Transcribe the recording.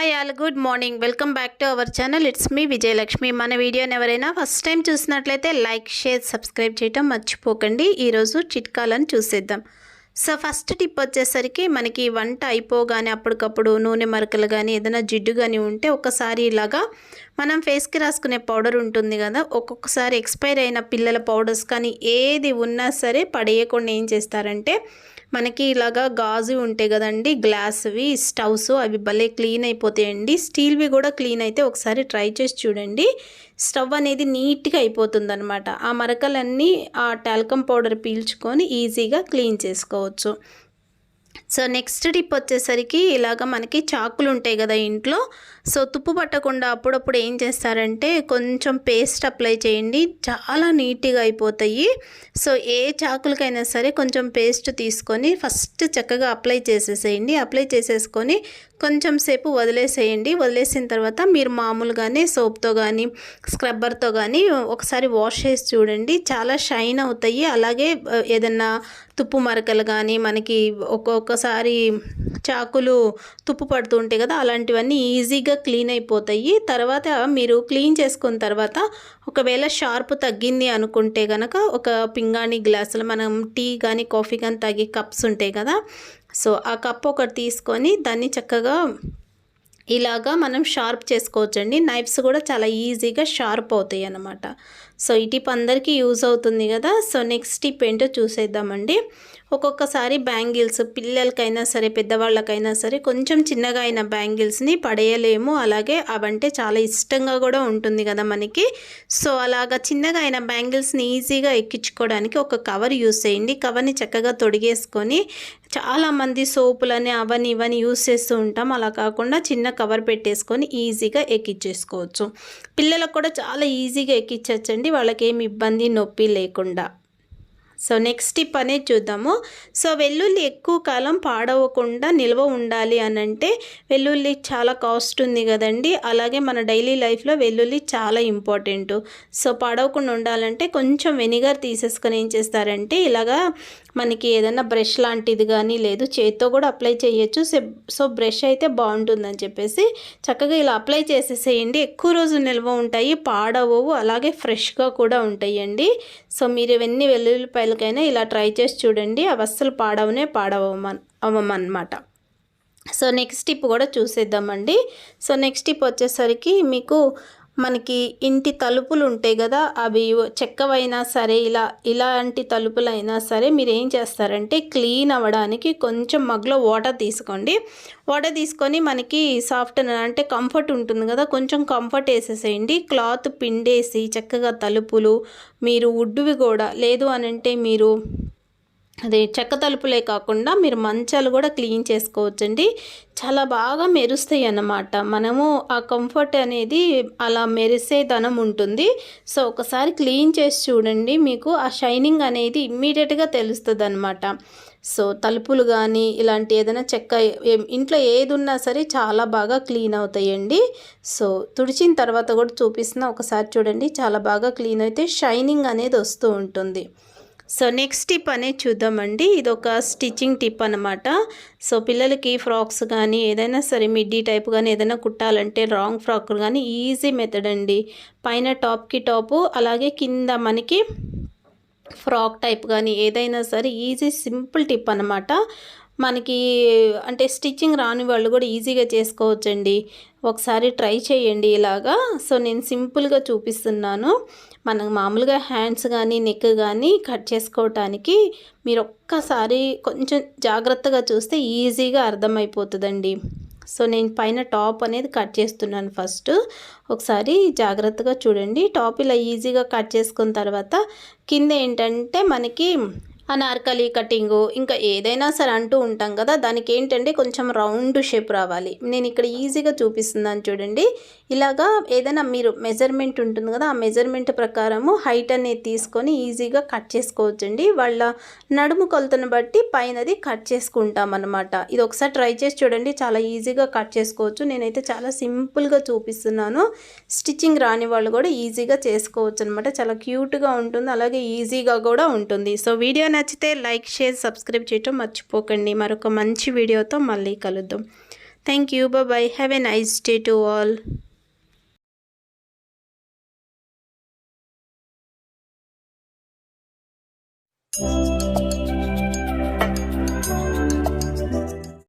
Hi all good morning welcome back to our channel it's me Vijayalakshmi మన వీడియోని ఎవరైనా first time చూసినట్లయితే like share subscribe చేయటం మర్చిపోకండి. ఈరోజు చిట్కాలను చూసేద్దాం. సో ఫస్ట్ టిప్ వచ్చేసరికి మనకి వంట అయిపోగానే అప్పటికప్పుడు నూనె మరకలు కానీ ఏదైనా జిడ్డు కానీ ఉంటే ఒకసారి ఇలాగా మనం ఫేస్కి రాసుకునే పౌడర్ ఉంటుంది కదా ఒక్కొక్కసారి ఎక్స్పైర్ అయిన పిల్లల పౌడర్స్ కానీ ఏది ఉన్నా సరే పడేయకుండా ఏం చేస్తారంటే మనకి ఇలాగా గాజు ఉంటాయి కదండి గ్లాస్వి స్టవ్స్ అవి భలే క్లీన్ అయిపోతాయండి. స్టీల్వి కూడా క్లీన్ అయితే ఒకసారి ట్రై చేసి చూడండి. స్టవ్ అనేది నీట్గా అయిపోతుంది అనమాట ఆ మరకలన్నీ ఆ టాల్కమ్ పౌడర్ పీల్చుకొని ఈజీగా క్లీన్ చేసుకోవచ్చు. సో నెక్స్ట్ టిప్ వచ్చేసరికి ఇలాగ మనకి చాకులు ఉంటాయి కదా ఇంట్లో. సో తుప్పు పట్టకుండా అప్పుడప్పుడు ఏం చేస్తారంటే కొంచెం పేస్ట్ అప్లై చేయండి. చాలా నీట్గా అయిపోతాయి. సో ఏ చాకులకైనా సరే కొంచెం పేస్ట్ తీసుకొని ఫస్ట్ చక్కగా అప్లై చేసేసేయండి. అప్లై చేసేసుకొని కొంచెం సేపు వదిలేసేయండి. వదిలేసిన తర్వాత మీరు మామూలుగానే సోప్తో కానీ స్క్రబ్బర్తో కానీ ఒకసారి వాష్ చేసి చూడండి. చాలా షైన్ అవుతాయి. అలాగే ఏదన్నా తుప్పు మరకలు కానీ మనకి ఒక్కొక్కసారి చాకులు తుప్పు పడుతూ ఉంటాయి కదా అలాంటివన్నీ ఈజీగా క్లీన్ అయిపోతాయి. తర్వాత మీరు క్లీన్ చేసుకున్న తర్వాత ఒకవేళ షార్ప్ తగ్గింది అనుకుంటే కనుక ఒక పింగాణి గ్లాసులు మనం టీ కానీ కాఫీ కానీ తాగే కప్స్ ఉంటాయి కదా సో ఆ కప్ ఒకటి తీసుకొని దాన్ని చక్కగా ఇలాగా మనం షార్ప్ చేసుకోవచ్చండి. నైఫ్స్ కూడా చాలా ఈజీగా షార్ప్ అవుతాయి అన్నమాట. సో ఈ టిప్ అందరికీ యూజ్ అవుతుంది కదా. సో నెక్స్ట్ టిప్ ఏంటో చూసేద్దామండి. ఒక్కొక్కసారి బ్యాంగిల్స్ పిల్లలకైనా సరే పెద్దవాళ్ళకైనా సరే కొంచెం చిన్నగా అయిన బ్యాంగిల్స్ని పడేయలేము. అలాగే అవంటే చాలా ఇష్టంగా కూడా ఉంటుంది కదా మనకి. సో అలాగా చిన్నగా అయిన బ్యాంగిల్స్ని ఈజీగా ఎక్కించుకోవడానికి ఒక కవర్ యూస్ చేయండి. కవర్ని చక్కగా తొడిగేసుకొని చాలామంది సోపులని అవని ఇవని యూస్ చేస్తూ ఉంటాం. అలా కాకుండా చిన్న కవర్ పెట్టేసుకొని ఈజీగా ఎక్కించేసుకోవచ్చు. పిల్లలకు కూడా చాలా ఈజీగా ఎక్కించవచ్చండి వాళ్ళకి ఏమి ఇబ్బంది నొప్పి లేకుండా. సో నెక్స్ట్ టిప్ అనేది చూద్దాము. సో వెల్లుల్లి ఎక్కువ కాలం పాడవకుండా నిల్వ ఉండాలి అని అంటే వెల్లుల్లి చాలా కాస్ట్ ఉంది కదండి. అలాగే మన డైలీ లైఫ్లో వెల్లుల్లి చాలా ఇంపార్టెంట్ సో పాడవకుండా ఉండాలంటే కొంచెం వెనిగర్ తీసేసుకొని ఏం చేస్తారంటే ఇలాగా మనకి ఏదైనా బ్రష్ లాంటిది కానీ లేదు చేత్తో కూడా అప్లై చేయొచ్చు. సో బ్రష్ అయితే బాగుంటుందని చెప్పేసి చక్కగా ఇలా అప్లై చేసేసేయండి. ఎక్కువ రోజులు నిల్వ ఉంటాయి పాడవవు అలాగే ఫ్రెష్గా కూడా ఉంటాయండి. సో మీరు ఇవన్నీ వెల్లుల్లిపాయలకైనా ఇలా ట్రై చేసి చూడండి. అవి అస్సలు పాడవనే పాడవమన్ అవమన్నమాట. సో నెక్స్ట్ టిప్ కూడా చూసేద్దామండి. సో నెక్స్ట్ టిప్ వచ్చేసరికి మీకు మనకి ఇంటి తలుపులు ఉంటాయి కదా అవి చెక్కవైనా సరే ఇలా ఇలాంటి తలుపులైనా సరే మీరు ఏం చేస్తారంటే క్లీన్ అవ్వడానికి కొంచెం మగ్లో వాటర్ తీసుకోండి. వాటర్ తీసుకొని మనకి సాఫ్ట్ అంటే కంఫర్ట్ ఉంటుంది కదా కొంచెం కంఫర్ట్ వేసేసేయండి. క్లాత్ పిండేసి చక్కగా తలుపులు మీరు వుడ్వి కూడా లేదు అని అంటే మీరు అదే చెక్క తలుపులే కాకుండా మీరు మంచాలు కూడా క్లీన్ చేసుకోవచ్చండి. చాలా బాగా మెరుస్తాయి అన్నమాట. మనము ఆ కంఫర్ట్ అనేది అలా మెరిసే ధనం ఉంటుంది. సో ఒకసారి క్లీన్ చేసి చూడండి. మీకు ఆ షైనింగ్ అనేది ఇమ్మీడియట్గా తెలుస్తుంది అనమాట సో తలుపులు కానీ ఇలాంటి ఏదైనా చెక్క ఇంట్లో ఏది ఉన్నా సరే చాలా బాగా క్లీన్ అవుతాయండి. సో తుడిచిన తర్వాత కూడా చూపిస్తున్నా ఒకసారి చూడండి. చాలా బాగా క్లీన్ అయితే షైనింగ్ అనేది వస్తూ ఉంటుంది. సో నెక్స్ట్ టిప్ అనేది చూద్దామండి. ఇది ఒక స్టిచ్చింగ్ టిప్ అనమాట సో పిల్లలకి ఫ్రాక్స్ కానీ ఏదైనా సరే మిడ్డీ టైప్ కానీ ఏదైనా కుట్టాలంటే రాంగ్ ఫ్రాక్ కానీ ఈజీ మెథడ్ అండి. పైన టాప్కి టాపు అలాగే కింద మనకి ఫ్రాక్ టైప్ కానీ ఏదైనా సరే ఈజీ సింపుల్ టిప్ అనమాట మనకి అంటే స్టిచ్చింగ్ రాని వాళ్ళు కూడా ఈజీగా చేసుకోవచ్చండి. ఒకసారి ట్రై చేయండి ఇలాగా. సో నేను సింపుల్గా చూపిస్తున్నాను. మనం మామూలుగా హ్యాండ్స్ కానీ నెక్ కానీ కట్ చేసుకోవటానికి మీరు ఒక్కసారి కొంచెం జాగ్రత్తగా చూస్తే ఈజీగా అర్థమైపోతుందండి. సో నేను పైన టాప్ అనేది కట్ చేస్తున్నాను ఫస్ట్. ఒకసారి జాగ్రత్తగా చూడండి. టాప్ ఇలా ఈజీగా కట్ చేసుకున్న తర్వాత కింద ఏంటంటే మనకి అనార్కలి కటింగు ఇంకా ఏదైనా సరే అంటూ ఉంటాం కదా దానికి ఏంటంటే కొంచెం రౌండ్ షేప్ రావాలి. నేను ఇక్కడ ఈజీగా చూపిస్తున్నాను చూడండి. ఇలాగా ఏదైనా మీరు మెజర్మెంట్ ఉంటుంది కదా ఆ మెజర్మెంట్ ప్రకారము హైట్ అనేది తీసుకొని ఈజీగా కట్ చేసుకోవచ్చండి. వాళ్ళ నడుము కొలతను బట్టి పైనది కట్ చేసుకుంటాం అనమాట ఇది ఒకసారి ట్రై చేసి చూడండి చాలా ఈజీగా కట్ చేసుకోవచ్చు. నేనైతే చాలా సింపుల్గా చూపిస్తున్నాను. స్టిచ్చింగ్ రాని వాళ్ళు కూడా ఈజీగా చేసుకోవచ్చు అనమాట చాలా క్యూట్గా ఉంటుంది అలాగే ఈజీగా కూడా ఉంటుంది. సో వీడియో నచ్చితే లైక్ షేర్ సబ్స్క్రైబ్ చేయటం మర్చిపోకండి. మరొక మంచి వీడియోతో మళ్ళీ కలుద్దాం. Thank you bye have a nice day to all